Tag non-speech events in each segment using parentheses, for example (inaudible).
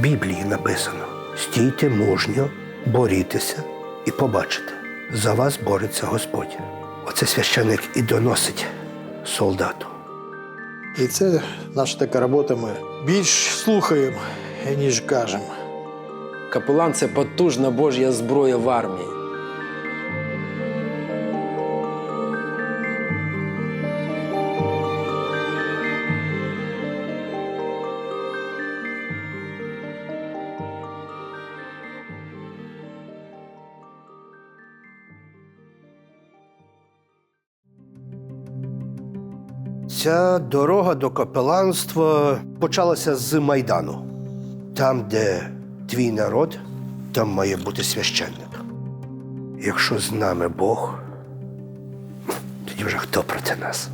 Біблії написано: стійте мужньо, борітеся і побачите. За вас бореться Господь. Оце священик і доносить солдату. І це наша така робота. Ми більш слухаємо, ніж кажемо. Капелан це потужна Божя зброя в армії. Ця дорога до капеланства почалася з Майдану. Там, де твій народ, там має бути священник. Якщо з нами Бог, тоді вже хто проти нас?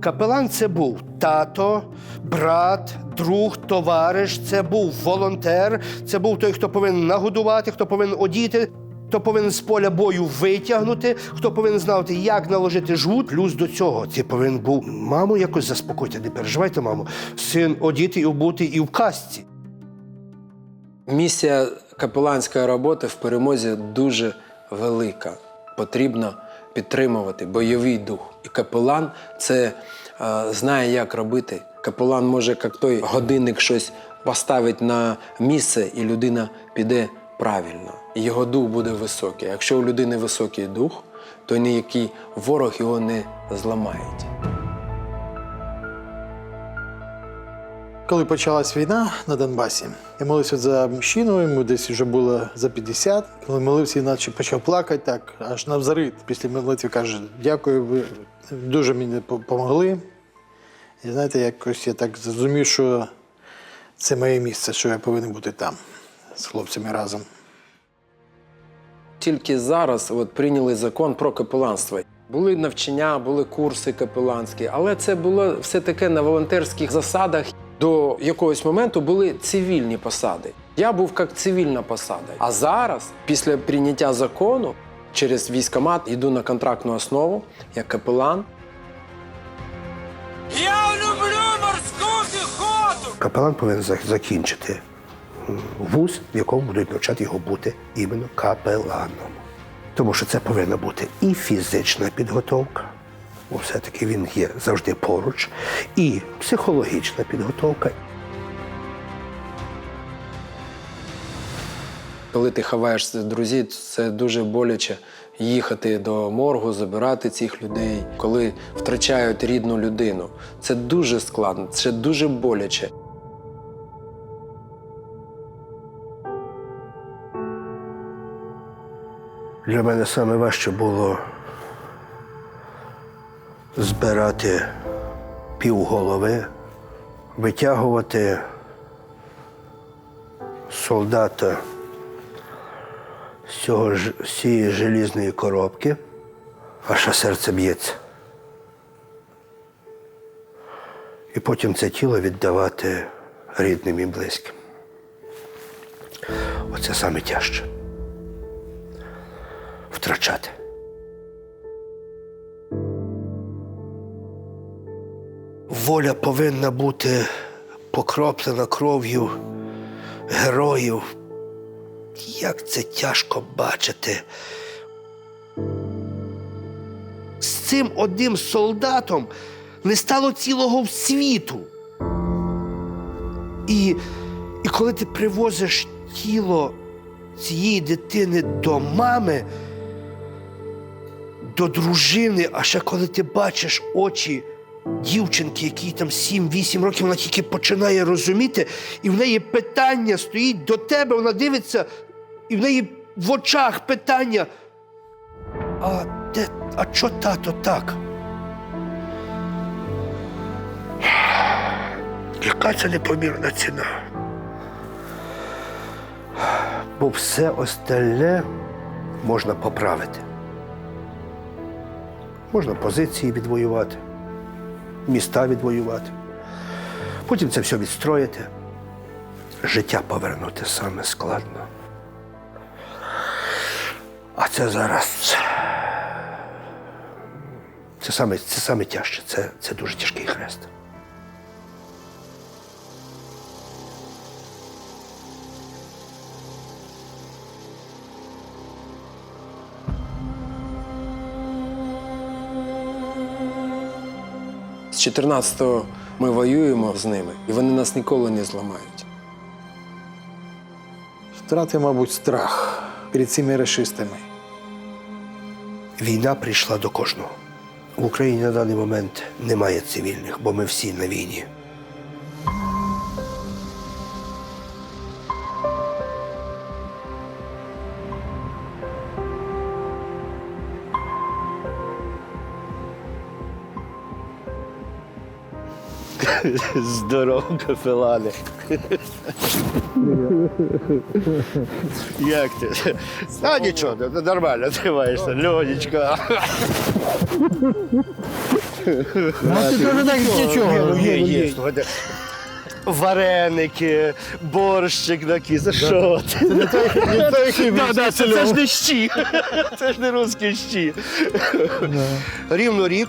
Капелан це був тато, брат, друг, товариш, це був волонтер, це був той, хто повинен нагодувати, хто повинен одіти, хто повинен з поля бою витягнути, хто повинен знати, як наложити жгут. Плюс до цього ти повинен був маму якось заспокоїти. Не переживайте, мамо, син одіти і обути і в касті. Місія капеланської роботи в перемозі дуже велика. Потрібно підтримувати бойовий дух. І капелан це е, знає, як робити. Капелан може, як той годинник, щось поставить на місце, і людина піде правильно. Його дух буде високий. Якщо у людини високий дух, то ніякий ворог його не зламає. Коли почалась війна на Донбасі, я молився за мужчину, йому десь вже було за 50. Коли молився, іначе почав плакати, так аж навзарит. Після молитви каже: дякую, ви дуже мені допомогли. І знаєте, якось я так зрозумів, що це моє місце, що я повинен бути там з хлопцями разом. Тільки зараз от, прийняли закон про капеланство. Були навчання, були курси капеланські, але це було все таке на волонтерських засадах. До якогось моменту були цивільні посади. Я був як цивільна посада. А зараз, після прийняття закону, через військомат йду на контрактну основу як капелан. Я люблю морську піхоту! Капелан повинен закінчити вуз, в якому будуть навчати його бути іменно капеланом. Тому що це повинна бути і фізична підготовка, бо все-таки він є завжди поруч, і психологічна підготовка. Коли ти ховаєшся від друзів, це дуже боляче їхати до моргу, забирати цих людей, коли втрачають рідну людину. Це дуже складно, це дуже боляче. Для мене саме важче було збирати півголови, витягувати солдата з, цього, з цієї желізної коробки, аж серце б'ється. І потім це тіло віддавати рідним і близьким. Оце саме тяжче втрачати. Воля повинна бути покроплена кров'ю героїв. Як це тяжко бачити. З цим одним солдатом не стало цілого світу. І, і коли ти привозиш тіло цієї дитини до мами, до дружини, а ще коли ти бачиш очі дівчинки, якій там 7-8 років, вона тільки починає розуміти, і в неї питання стоїть до тебе, вона дивиться, і в неї в очах питання. А де, а чо тато так? Яка це непомірна ціна? Бо все остальне можна поправити. Можна позиції відвоювати, міста відвоювати. Потім це все відстроїти. Життя повернути саме складно. А це зараз. Це саме, це саме тяжче, це, це дуже тяжкий хрест. З 14-го ми воюємо з ними, і вони нас ніколи не зламають. Втрати, мабуть, страх перед цими расистами. Війна прийшла до кожного. В Україні на даний момент немає цивільних, бо ми всі на війні. (laughs) Здорово, капелане. Як ти? А нічого, нормально тримаєшся, Льонечка. А ти теж так нічого. Є, є, слухайте. Вареники, борщик такий, за що ти? Це ж не щі. Це ж не русські щі. Рівно рік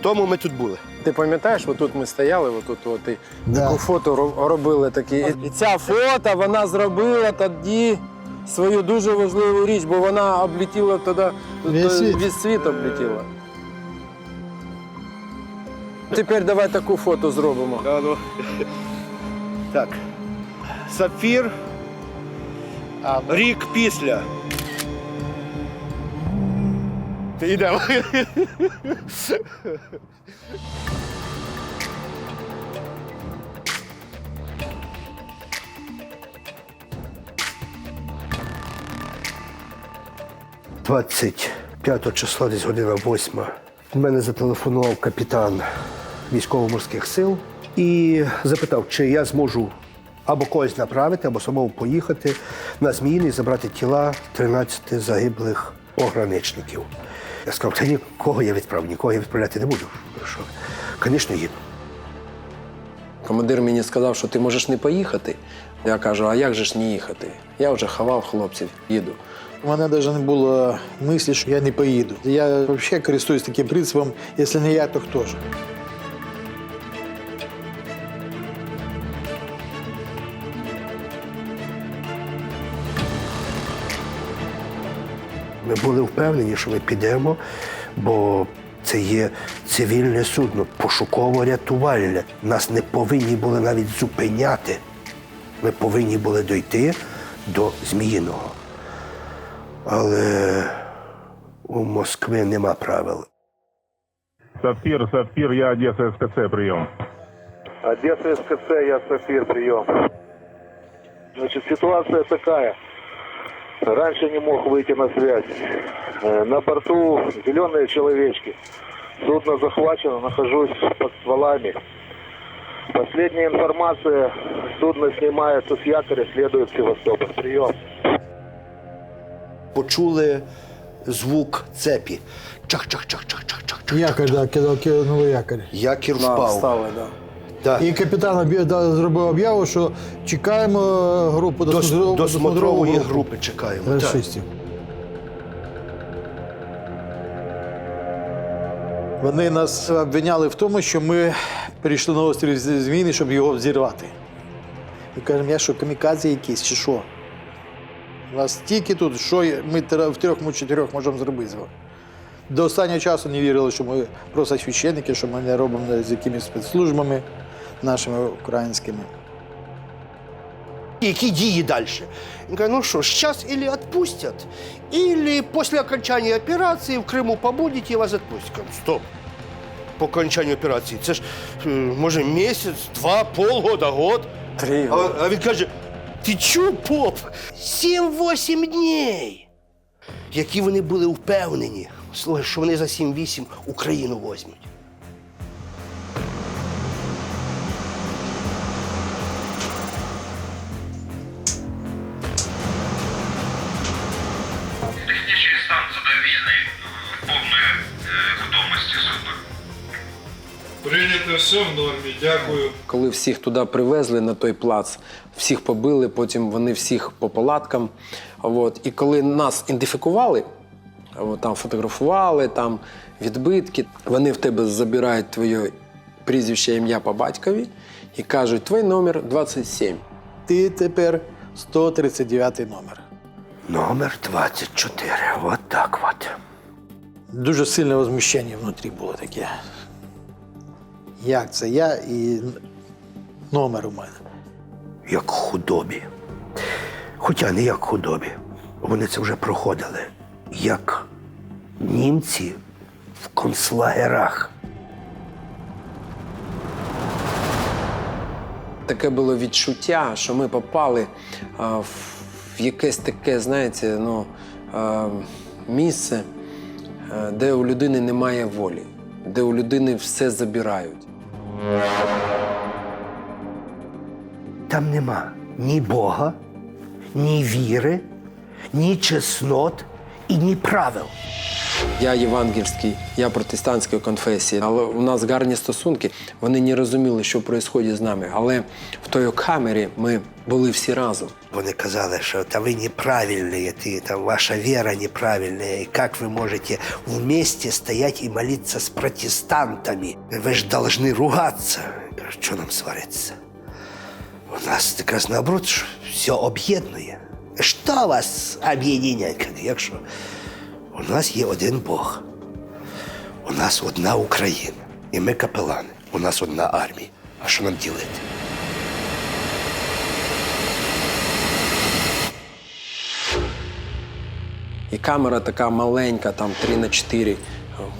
тому ми тут були. Ти пам'ятаєш, отут ми стояли, отут от, і Да. таку фото робили такі. І ця фото вона зробила тоді свою дуже важливу річ, бо вона облетіла тоді, Весь світ. весь світ облетіла. Тепер давай таку фото зробимо. А, ну. Так. Сапфір. Рік після. Йдемо. Двадцять п'ятого числа, десь година восьма. Мене зателефонував капітан військово-морських сил і запитав, чи я зможу або когось направити, або самому поїхати на Зміїний, забрати тіла 13 загиблих пограничників. Я сказав, та нікого я відправлю, нікого я відправляти не буду. Що? Звісно, їду. Командир мені сказав, що ти можеш не поїхати. Я кажу, а як же ж не їхати? Я вже ховав хлопців, їду. У мене навіть не було мислі, що я не поїду. Я взагалі користуюсь таким принципом, якщо не я, то хто ж. Ми були впевнені, що ми підемо, бо це є цивільне судно, пошуково-рятувальне. Нас не повинні були навіть зупиняти. Ми повинні були дойти до Зміїного. Але у Москви нема правил. Сапфир, Сапфир, я Одесса СКЦ, прием. Одесса СКЦ, я Сафир, прием. Значит, ситуация такая. Раньше не мог выйти на связь. Э, На борту зеленые человечки. Судно захвачено, нахожусь под стволами. Последняя информация. Судно снимается с якоря, следует в Севастополь. Прием. Почули звук цепі. Чах-чах-чах-чах-чах-чах. Якорь, да, кинули якорь. Якір Да, впав. встали, да. Да. І капітан об'я- да, зробив об'яву, що чекаємо групу До, досмотрову- до смотрової групи чекаємо. Так. расистів. Вони нас обвиняли в тому, що ми прийшли на острів З- Зміїний, щоб його взірвати. І кажемо, я що, камікадзе якісь чи що? У вас тільки тут, що ми в трьох ми чотирьох можемо зробити з вами. До останнього часу не вірили, що ми просто священники, що ми не робимо з якимись спецслужбами нашими українськими. Які дії далі? Він каже, ну що, зараз или відпустять, или після окончання операції в Криму побудете і вас відпустять. Стоп. По окончанню операції. Це ж е, може місяць, два, полгода, год. Три. А, а він каже: ти чу, поп? Сім-восім днів. Які вони були впевнені, слухай, що вони за 7-8 Україну возьмуть. Все в нормі, дякую. Коли всіх туди привезли на той плац, всіх побили, потім вони всіх по палаткам. От. І коли нас ідентифікували, от, там фотографували, там відбитки, вони в тебе забирають твоє прізвище, ім'я по батькові і кажуть, твій номер 27. Ти тепер 139 номер. Номер 24. От так от. Дуже сильне возмущення внутрі було таке. Як це я і номер у мене. Як худобі. Хоча не як худобі. Вони це вже проходили. Як німці в концлагерах. Таке було відчуття, що ми попали а, в в якесь таке, знаєте, ну, а, місце, а, де у людини немає волі, де у людини все забирають. Там нема ні Бога, ні віри, ні чеснот і ні правил. Я євангельський, я протестантської конфесії, але у нас гарні стосунки. Вони не розуміли, що відбувається з нами. Але в той камері ми були всі разом. Вони казали, що та ви неправильні, ти, там, ваша віра неправильна, і як ви можете вместе стоять і молитися з протестантами? Ви ж должны ругатися. Що нам сваритися? У нас якраз наоборот що все об'єднує. Що вас об'єднує, якщо у нас є один Бог, у нас одна Україна, і ми капелани, у нас одна армія. А що нам ділити? І камера така маленька, там 3 на 4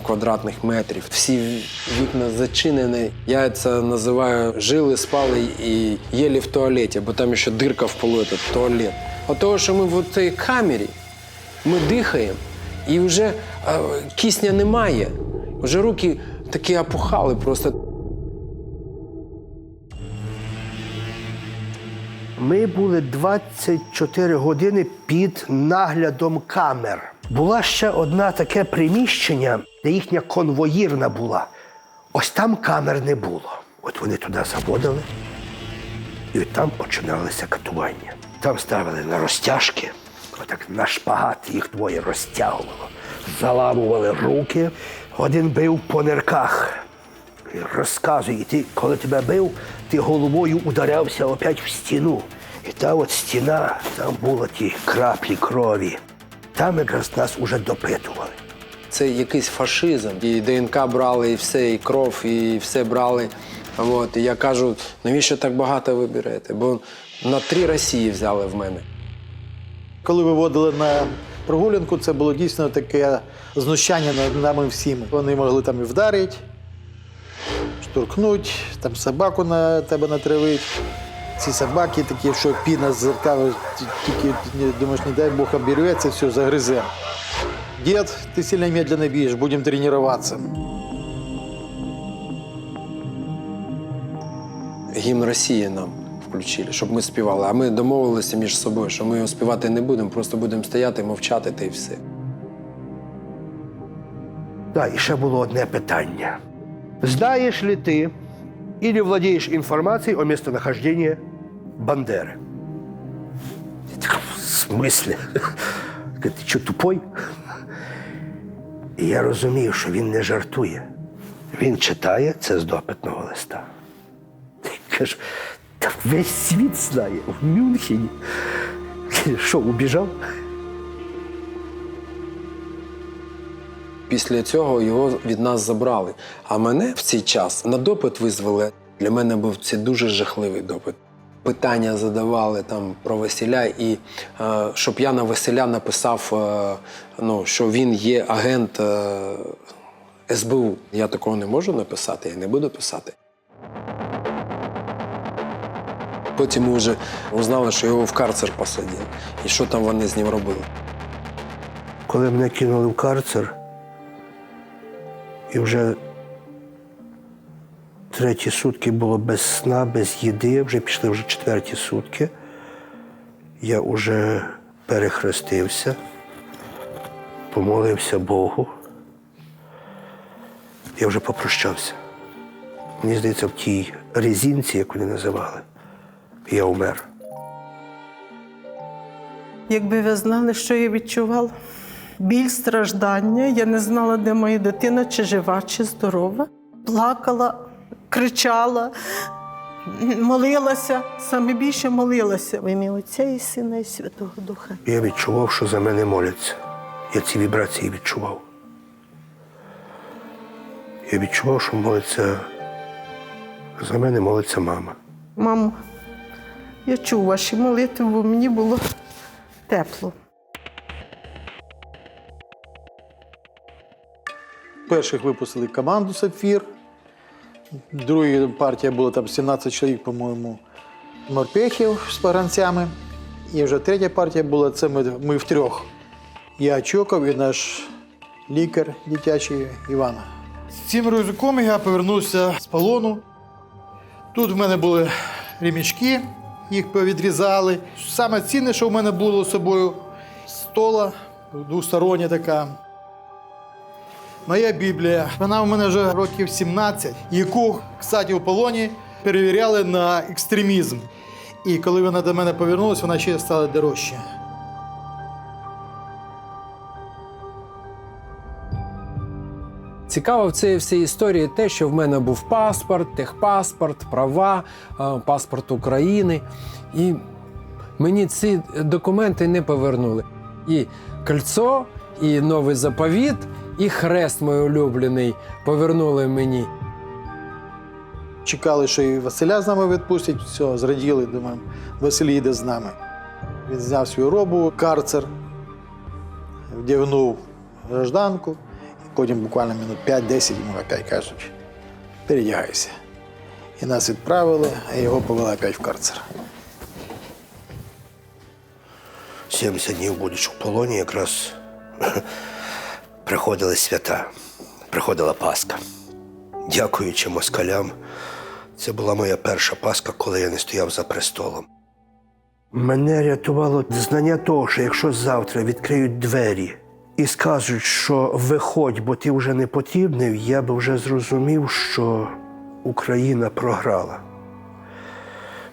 квадратних метрів. Всі вікна зачинені. Я це називаю жили, спали і їли в туалеті, бо там ще дирка в полу, туалет. От того, що ми в цій камері, ми дихаємо, і вже е, кисня немає. Вже руки такі опухали просто. Ми були 24 години під наглядом камер. Була ще одна таке приміщення, де їхня конвоїрна була. Ось там камер не було. От вони туди заводили, і от там починалися катування. Там ставили на розтяжки, отак на шпагат їх двоє розтягувало, заламували руки, один бив по нирках. Розказує, ти, коли тебе бив, ти головою ударявся опять в стіну. І та от стіна, там були ті краплі крові. Там якраз нас уже допитували. Це якийсь фашизм. І ДНК брали, і все, і кров, і все брали. От. І я кажу, навіщо так багато ви? Бо на три Росії взяли в мене. Коли виводили на прогулянку, це було дійсно таке знущання над нами всіма. Вони могли там і вдарити, штурхнуть, там собаку на тебе натравить. Ці собаки такі, що піна з рта, тільки думаєш, не дай Бог обірветься, все, загризе. Дід, ти сильно медленно б'єш, будемо тренуватися. Гімн Росії нам включили, щоб ми співали. А ми домовилися між собою, що ми його співати не будемо, просто будемо стояти, мовчати та й все. Так, і ще було одне питання. Знаєш ли ти или владеешь информацией о местонахождении Бандеры? Я такой, В смислі? Ти що, тупой? І я розумію, що він не жартує. Він читає це з допитного листа. Я кажу, та весь світ знає в Мюнхені. Що, убіжав? Після цього його від нас забрали. А мене в цей час на допит визвали. Для мене був це дуже жахливий допит. Питання задавали там про Василя, і е, щоб я на Василя написав, е, ну, що він є агент е, СБУ. Я такого не можу написати, я не буду писати. Потім ми вже узнали, що його в карцер посадили. І що там вони з ним робили. Коли мене кинули в карцер, і вже треті сутки було без сна, без їди, вже пішли вже четверті сутки. Я вже перехрестився, помолився Богу. Я вже попрощався. Мені здається, в тій резинці, як вони називали, я умер. Якби ви знали, що я відчувала. Біль, страждання. Я не знала, де моя дитина, чи жива, чи здорова. Плакала, кричала, молилася. Саме більше молилася в ім'я Отця і Сина, і Святого Духа. Я відчував, що за мене моляться. Я ці вібрації відчував. Я відчував, що моляться За мене молиться мама. Мамо, я чув ваші молитви, бо мені було тепло. Перших випустили команду Сапфір. Друга партія була там 17 чоловік, по-моєму, морпехів з погранцями. І вже третя партія була це ми, ми втрьох. Я Чоков і наш лікар дитячий Іван. З цим рюкзаком я повернувся з полону. Тут в мене були ремішки, їх повідрізали. Саме цінне, що в мене було з собою, стола двостороння така. Моя Біблія, вона у мене вже років 17, яку, кстати, у полоні перевіряли на екстремізм. І коли вона до мене повернулася, вона ще стала дорожча. Цікаво в цій всій історії те, що в мене був паспорт, техпаспорт, права, е, паспорт України. І мені ці документи не повернули. І кольцо, і новий заповіт, і хрест мій улюблений повернули мені. Чекали, що і Василя з нами відпустять. Все, зраділи, думаємо, Василь їде з нами. Він зняв свою робу, карцер, вдягнув гражданку, потім буквально минут 5-10 йому опять кажуть, передягайся. І нас відправили, а його повели опять в карцер. 70 днів будучи в полоні, якраз приходили свята, приходила Пасха. Дякуючи москалям, це була моя перша Пасха, коли я не стояв за престолом. Мене рятувало знання того, що якщо завтра відкриють двері і скажуть, що виходь, бо ти вже не потрібний, я би вже зрозумів, що Україна програла.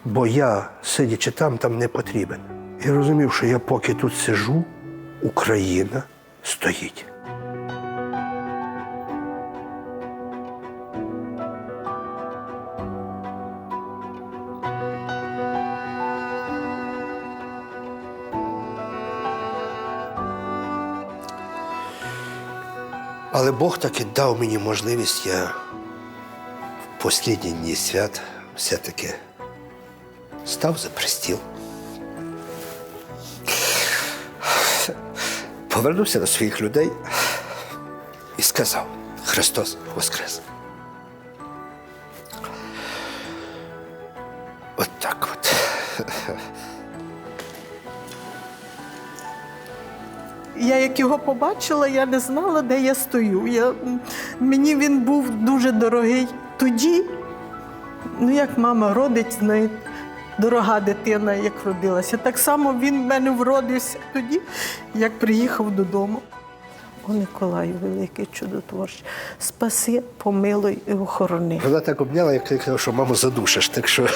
Бо я, сидячи там, там не потрібен. І розумів, що я поки тут сижу, Україна стоїть. Але Бог таки дав мені можливість, я в останні дні свят все-таки став за престіл. Повернувся до своїх людей і сказав: Христос Воскрес. Я як його побачила, я не знала, де я стою. Я, мені він був дуже дорогий тоді. Ну, як мама родить, знає, дорога дитина, як родилася. Так само він в мене вродився тоді, як приїхав додому. О, Николаю, великий чудотворчий, спаси, помилуй і охорони. Вона так обняла, як я казав, що маму задушиш. Так що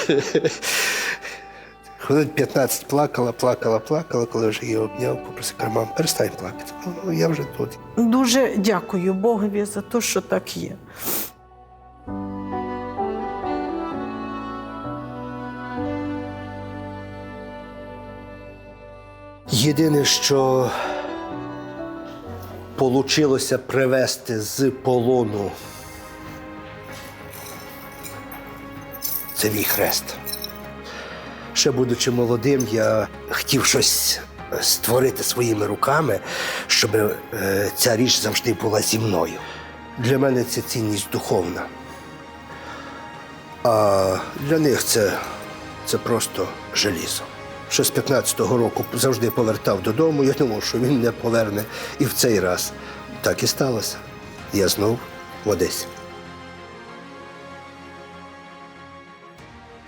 хвилин 15 плакала, плакала, плакала, коли вже її обняв, попросив, каже, перестань плакати. Ну, я вже тут. Дуже дякую Богові за те, що так є. Єдине, що получилося привезти з полону. Це мій хрест. Ще будучи молодим, я хотів щось створити своїми руками, щоб е, ця річ завжди була зі мною. Для мене це цінність духовна. А для них це, це просто желізо. Ще з 15-го року завжди повертав додому. Я думав, що він не поверне. І в цей раз так і сталося. Я знов в Одесі.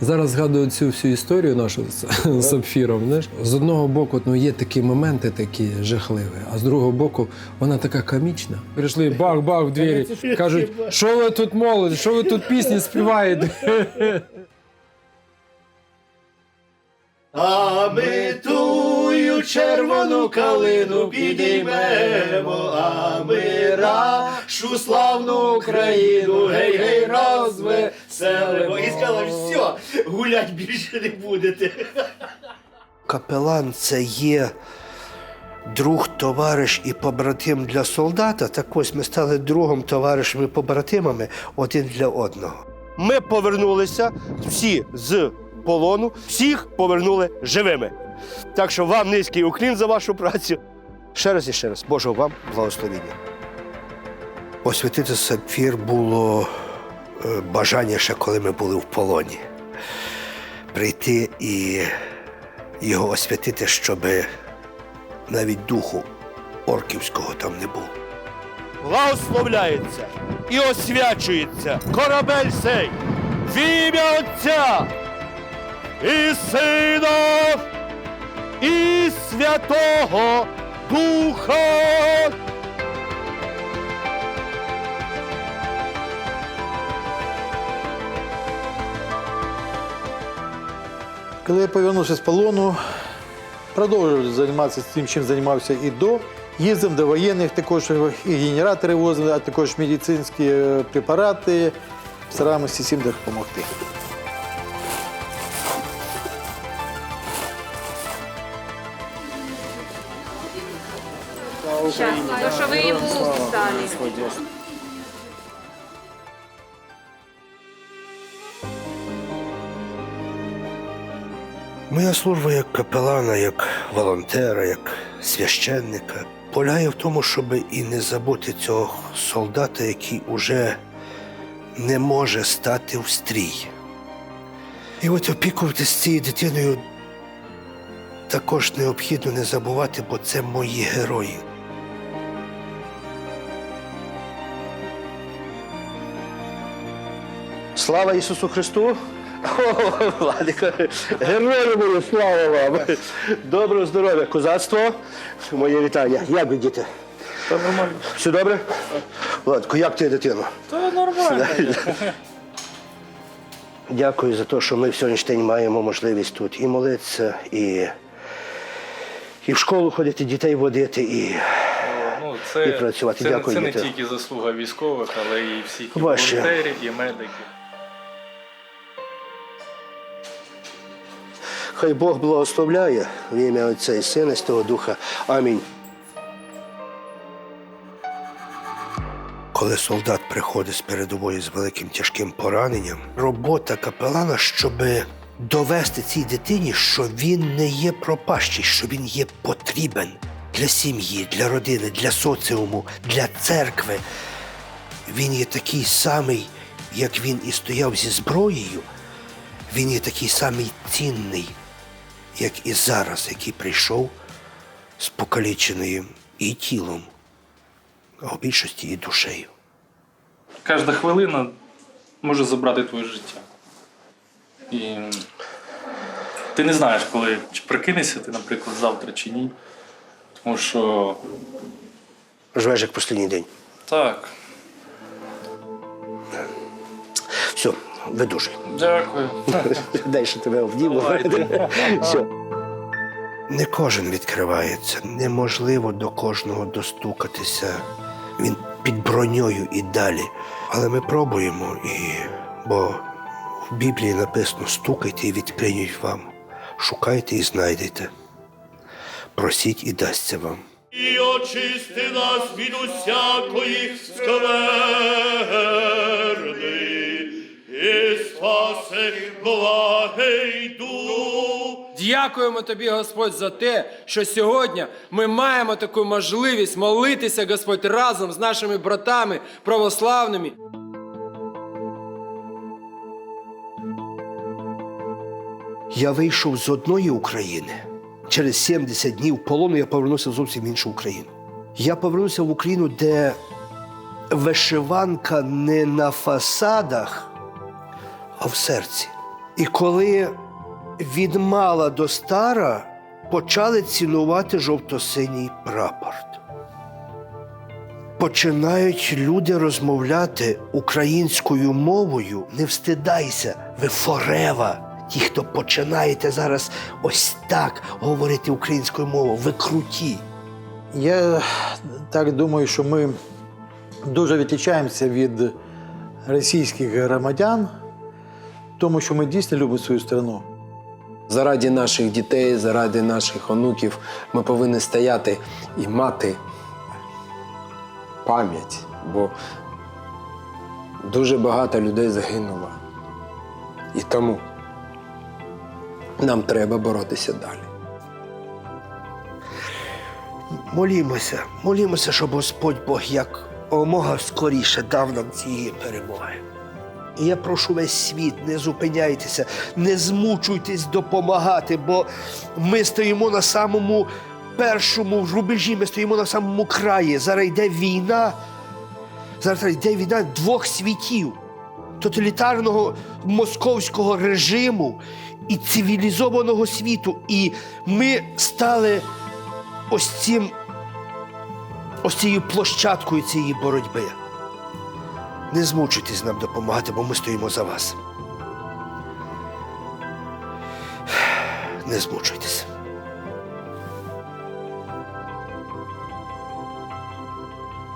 Зараз згадую цю всю історію нашу з сапфіром. Знаєш, з одного боку, ну є такі моменти такі жахливі, а з другого боку, вона така комічна. Прийшли бах-бах в двері. Кажуть, що ви тут молодь, що ви тут пісні співаєте? (laughs) червону калину підіймемо, а ми нашу славну Україну, гей, гей, розвеселимо. І сказали, все, гулять більше не будете. Капелан це є друг, товариш і побратим для солдата. Так ось ми стали другом, товаришем і побратимами один для одного. ми повернулися всі з полону, всіх повернули живими. Так що вам низький уклін за вашу працю. Ще раз і ще раз, Божого вам благословіння. Освятити сапфір було е, бажання ще коли ми були в полоні. Прийти і його освятити, щоб навіть духу орківського там не було. Благословляється і освячується корабель сей в ім'я Отця і Сина і Святого Духа. Коли я повернувся з полону, продовжував займатися тим, чим займався і до. Їздив до воєнних, також і генератори возили, а також медицинські е, препарати. Стараємося всім допомогти. То, що ви йому дали. Моя служба як капелана, як волонтера, як священника полягає в тому, щоб і не забути цього солдата, який уже не може стати в стрій. І от опікуватися цією дитиною також необхідно не забувати, бо це мої герої. Слава Ісусу Христу! О, Владико, герої мої, слава вам! Доброго здоров'я, козацтво! Моє вітання. Як ви діти? Та нормально. Все добре? Владико, як ти дитино? Та нормально. Дякую за те, що ми в сьогоднішній день маємо можливість тут і молитися, і, і в школу ходити, дітей водити, і Ну, це, І працювати. Це, Дякую, це не тільки заслуга військових, але і всіх і Ваше. волонтерів, і медиків. Хай Бог благословляє в ім'я Отця і Сина, і Святого Духа. Амінь. Коли солдат приходить з передової з великим тяжким пораненням, робота капелана, щоб довести цій дитині, що він не є пропащий, що він є потрібен для сім'ї, для родини, для соціуму, для церкви. Він є такий самий, як він і стояв зі зброєю, він є такий самий цінний, як і зараз, який прийшов з покаліченою і тілом, а в більшості і душею. Кожна хвилина може забрати твоє життя. І ти не знаєш, коли чи прикинешся ти, наприклад, завтра чи ні. Тому що Живеш як останній день. так, Все, видужуй. дякую. (laughs) Дай що тебе обніму. Все. Не кожен відкривається. Неможливо до кожного достукатися. Він під броньою і далі. Але ми пробуємо, і... бо в Біблії написано: стукайте і відкриють вам, шукайте і знайдете. Просіть і дасться вам. і очисти нас від усякої скверни, спаси благий дух. Дякуємо тобі, Господь, за те, що сьогодні ми маємо таку можливість молитися, Господь, разом з нашими братами православними. Я вийшов з одної України. Через 70 днів полону я повернувся в зовсім іншу Україну. Я повернувся в Україну, де вишиванка не на фасадах, а в серці. І коли від мала до стара почали цінувати жовто-синій прапор. Починають люди розмовляти українською мовою. Не встидайся, ви форева. Ті, хто починаєте зараз ось так говорити українською мовою, ви круті. Я так думаю, що ми дуже відрізняємося від російських громадян, тому що ми дійсно любимо свою страну. Заради наших дітей, заради наших онуків ми повинні стояти і мати пам'ять, бо дуже багато людей загинуло. І тому нам треба боротися далі. Молімося, молімося, щоб Господь Бог як омога скоріше дав нам цієї перемоги. І я прошу весь світ, не зупиняйтеся, не змучуйтесь допомагати, бо ми стоїмо на самому першому рубежі, ми стоїмо на самому краї. Зараз йде війна, зараз йде війна двох світів тоталітарного московського режиму і цивілізованого світу. І ми стали ось цим, ось цією площадкою цієї боротьби. Не змучуйтесь нам допомагати, бо ми стоїмо за вас. Не змучуйтесь.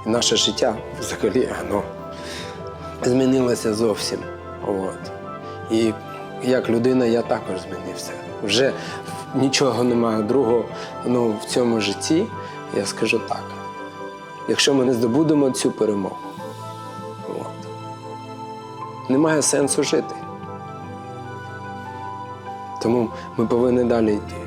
І наше життя взагалі воно змінилося зовсім. От. І як людина я також змінився. Вже нічого немає другого ну, в цьому житті. Я скажу так. Якщо ми не здобудемо цю перемогу, немає сенсу жити. Тому ми повинні далі йти.